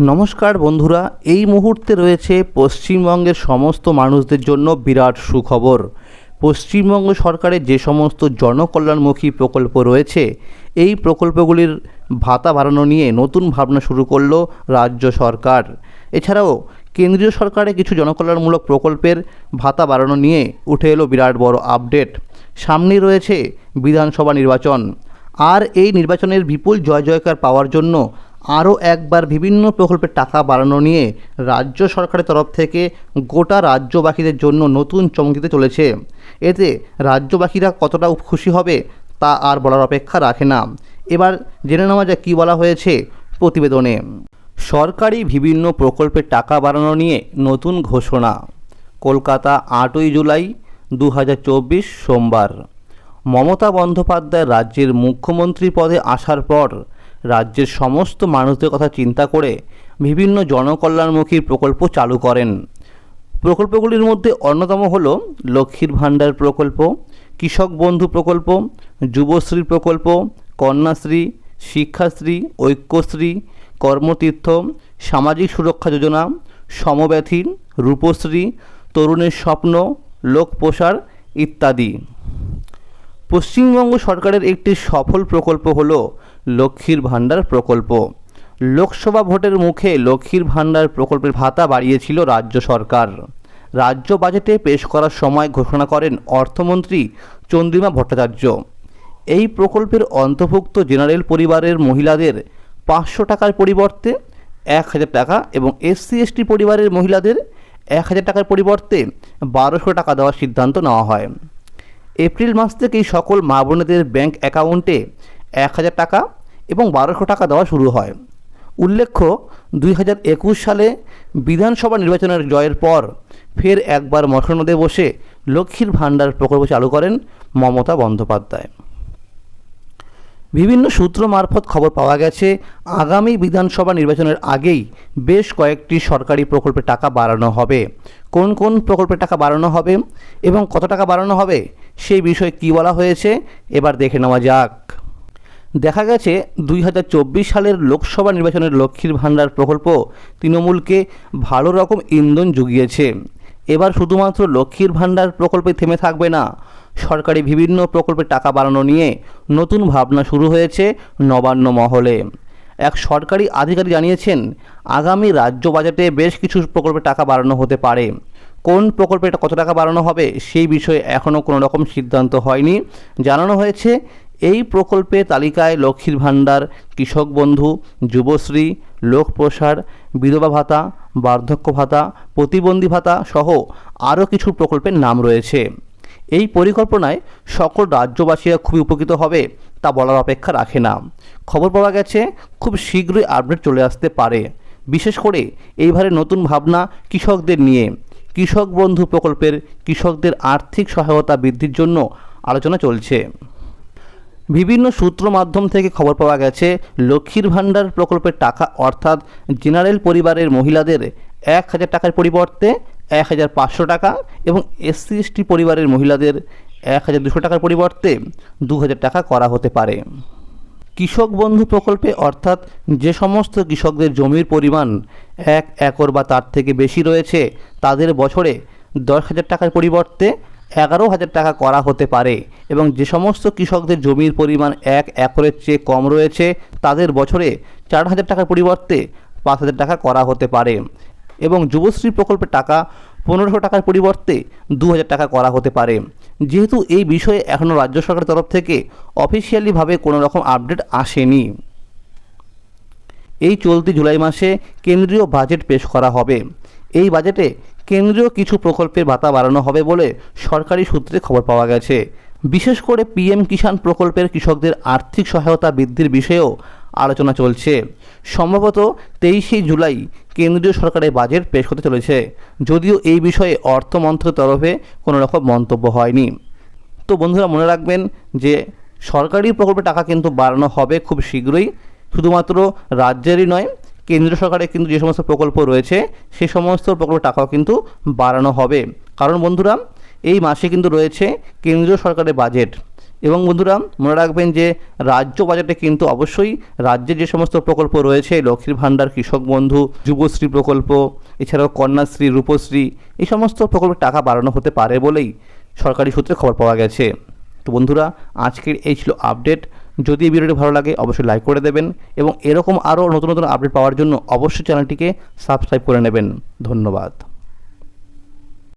নমস্কার বন্ধুরা, এই মুহূর্তে রয়েছে পশ্চিমবঙ্গের সমস্ত মানুষদের জন্য বিরাট সুখবর। পশ্চিমবঙ্গ সরকারের যে সমস্ত জনকল্যাণমুখী প্রকল্প রয়েছে, এই প্রকল্পগুলির ভাতা বাড়ানো নিয়ে নতুন ভাবনা শুরু করল রাজ্য সরকার। এছাড়াও কেন্দ্রীয় সরকারের কিছু জনকল্যাণমূলক প্রকল্পের ভাতা বাড়ানো নিয়ে উঠে এলো বিরাট বড় আপডেট। সামনেই রয়েছে বিধানসভা নির্বাচন। আর এই নির্বাচনের বিপুল জয় জয়কার পাওয়ার জন্য আরও একবার বিভিন্ন প্রকল্পের টাকা বাড়ানো নিয়ে রাজ্য সরকারের তরফ থেকে গোটা রাজ্যবাসীদের জন্য নতুন চমক দিতে চলেছে। এতে রাজ্যবাসীরা কতটা খুশি হবে তা আর বলার অপেক্ষা রাখে না। এবার জেনে নেওয়া যাক কী বলা হয়েছে প্রতিবেদনে। সরকারি বিভিন্ন প্রকল্পের টাকা বাড়ানো নিয়ে নতুন ঘোষণা। কলকাতা আটই জুলাই দু হাজার চব্বিশ সোমবার। মমতা বন্দ্যোপাধ্যায় রাজ্যের মুখ্যমন্ত্রী পদে আসার পর রাজ্যের সমস্ত মানুষদের কথা চিন্তা করে বিভিন্ন জনকল্যাণমুখী প্রকল্প চালু করেন। প্রকল্পগুলির মধ্যে অন্যতম হল লক্ষ্মীর ভাণ্ডার প্রকল্প, কৃষক বন্ধু প্রকল্প, যুবশ্রী প্রকল্প, কন্যাশ্রী, শিক্ষাশ্রী, ঐক্যশ্রী, কর্মতীর্থ, সামাজিক সুরক্ষা যোজনা, সমব্যথী, রূপশ্রী, তরুণের স্বপ্ন লোক প্রসার ইত্যাদি। পশ্চিমবঙ্গ সরকারের একটি সফল প্রকল্প হল লক্ষ্মীর ভাণ্ডার প্রকল্প। লোকসভা ভোটের মুখে লক্ষ্মীর ভাণ্ডার প্রকল্পের ভাতা বাড়িয়েছিল রাজ্য সরকার। রাজ্য বাজেটে পেশ করার সময় ঘোষণা করেন অর্থমন্ত্রী চন্দ্রিমা ভট্টাচার্য। এই প্রকল্পের অন্তর্ভুক্ত জেনারেল পরিবারের মহিলাদের পাঁচশো টাকার পরিবর্তে এক হাজার টাকা এবং এসসি এসটি পরিবারের মহিলাদের এক হাজার টাকার পরিবর্তে বারোশো টাকা দেওয়ার সিদ্ধান্ত নেওয়া হয়। এপ্রিল মাস থেকেই সকল মা বোনেদের ব্যাঙ্ক অ্যাকাউন্টে এক হাজার টাকা এবং বারোশো টাকা দেওয়া শুরু হয়। উল্লেখ্য, দুই হাজার একুশ সালে বিধানসভা নির্বাচনের জয়ের পর ফের একবার মসনদে বসে লক্ষ্মীর ভাণ্ডার প্রকল্প চালু করেন মমতা বন্দ্যোপাধ্যায়। বিভিন্ন সূত্র মারফত খবর পাওয়া গেছে, আগামী বিধানসভা নির্বাচনের আগেই বেশ কয়েকটি সরকারি প্রকল্পের টাকা বাড়ানো হবে। কোন কোন প্রকল্পের টাকা বাড়ানো হবে এবং কত টাকা বাড়ানো হবে সেই বিষয়ে কী বলা হয়েছে? এবার দেখে নেওয়া যাক। দেখা গেছে, দুই হাজার চব্বিশ সালের লোকসভা নির্বাচনের লক্ষ্মীর ভাণ্ডার প্রকল্প তৃণমূলকে ভালো রকম ইন্ধন জুগিয়েছে। এবার শুধুমাত্র লক্ষ্মীর ভাণ্ডার প্রকল্পে থেমে থাকবে না, সরকারি বিভিন্ন প্রকল্পের টাকা বাড়ানো নিয়ে নতুন ভাবনা শুরু হয়েছে নবান্ন মহলে। এক সরকারি আধিকারিক জানিয়েছেন, আগামী রাজ্য বাজেটে বেশ কিছু প্রকল্পে টাকা বাড়ানো হতে পারে। কোন প্রকল্পে এটা কত টাকা বাড়ানো হবে সেই বিষয়ে এখনও কোনো রকম সিদ্ধান্ত হয়নি। জানানো হয়েছে, এই প্রকল্পে তালিকায় লক্ষ্মীর ভাণ্ডার, কৃষক বন্ধু, যুবশ্রী লোক প্রসার বিধবা ভাতা, বার্ধক্য ভাতা, প্রতিবন্ধী ভাতা সহ আরও কিছু প্রকল্পের নাম রয়েছে। এই পরিকল্পনায় সকল রাজ্যবাসীরা খুবই উপকৃত হবে তা বলার অপেক্ষা রাখে না। খবর পাওয়া গেছে, খুব শীঘ্রই আপডেট চলে আসতে পারে। বিশেষ করে এইবারে নতুন ভাবনা কৃষকদের নিয়ে। কৃষক বন্ধু প্রকল্পের কৃষকদের আর্থিক সহায়তা বৃদ্ধির জন্য আলোচনা চলছে। বিভিন্ন সূত্র মাধ্যম থেকে খবর পাওয়া গেছে লক্ষ্মীর ভাণ্ডার প্রকল্পের টাকা অর্থাৎ জেনারেল পরিবারের মহিলাদের এক হাজার টাকার পরিবর্তে এক হাজার পাঁচশো টাকা এবং এসসি এসটি পরিবারের মহিলাদের এক হাজার দুশো টাকার পরিবর্তে দু হাজার টাকা করা হতে পারে। কৃষক বন্ধু প্রকল্পে, অর্থাৎ যে সমস্ত কৃষকদের জমির পরিমাণ এক একর বা তার থেকে বেশি রয়েছে, তাদের বছরে দশ হাজার টাকার পরিবর্তে এগারো হাজার টাকা করা হতে পারে এবং যে সমস্ত কৃষকদের জমির পরিমাণ এক একরের চেয়ে কম রয়েছে, তাদের বছরে চার হাজার টাকার পরিবর্তে পাঁচ হাজার টাকা করা হতে পারে এবং যুবশ্রী প্রকল্পের টাকা পনেরোশো টাকার পরিবর্তে দু হাজার টাকা করা হতে পারে। যেহেতু এই বিষয়ে এখনও রাজ্য সরকারের তরফ থেকে অফিসিয়ালিভাবে কোনো রকম আপডেট আসেনি। এই চলতি জুলাই মাসে কেন্দ্রীয় বাজেট পেশ করা হবে। এই বাজেটে কেন্দ্রীয় কিছু প্রকল্পের ভাতা বাড়ানো হবে বলে সরকারি সূত্রে খবর পাওয়া গেছে। বিশেষ করে পিএম কিষাণ প্রকল্পের কৃষকদের আর্থিক সহায়তা বৃদ্ধির বিষয়েও আলোচনা চলছে। সম্ভবত তেইশে জুলাই কেন্দ্রীয় সরকারের বাজেট পেশ হতে চলেছে। যদিও এই বিষয়ে অর্থ মন্ত্রকের তরফে কোনো রকম মন্তব্য হয়নি। তো বন্ধুরা, মনে রাখবেন যে সরকারি প্রকল্পের টাকা কিন্তু বাড়ানো হবে খুব শীঘ্রই। শুধুমাত্র রাজ্যেরই নয় কেন্দ্র সরকারের কিন্তু যে সমস্ত প্রকল্প রয়েছে, সে সমস্ত প্রকল্পের টাকাও কিন্তু বাড়ানো হবে। কারণ বন্ধুরা, এই মাসে কিন্তু রয়েছে কেন্দ্রীয় সরকারের বাজেট। এবং বন্ধুরা, মনে রাখবেন যে রাজ্য বাজেটে কিন্তু অবশ্যই রাজ্যে যে সমস্ত প্রকল্প রয়েছে, লক্ষ্মীর ভাণ্ডার, কৃষক বন্ধু, যুবশ্রী প্রকল্প, এছাড়াও কন্যাশ্রী, রূপশ্রী, এই সমস্ত প্রকল্পের টাকা বাড়ানো হতে পারে বলেই সরকারি সূত্রে খবর পাওয়া গেছে। তো বন্ধুরা, আজকের এই ছিল আপডেট। যদি এই ভিডিওটি ভালো লাগে, অবশ্যই লাইক করে দেবেন এবং এরকম আরও নতুন নতুন আপডেট পাওয়ার জন্য অবশ্যই চ্যানেলটিকে সাবস্ক্রাইব করে নেবেন। ধন্যবাদ।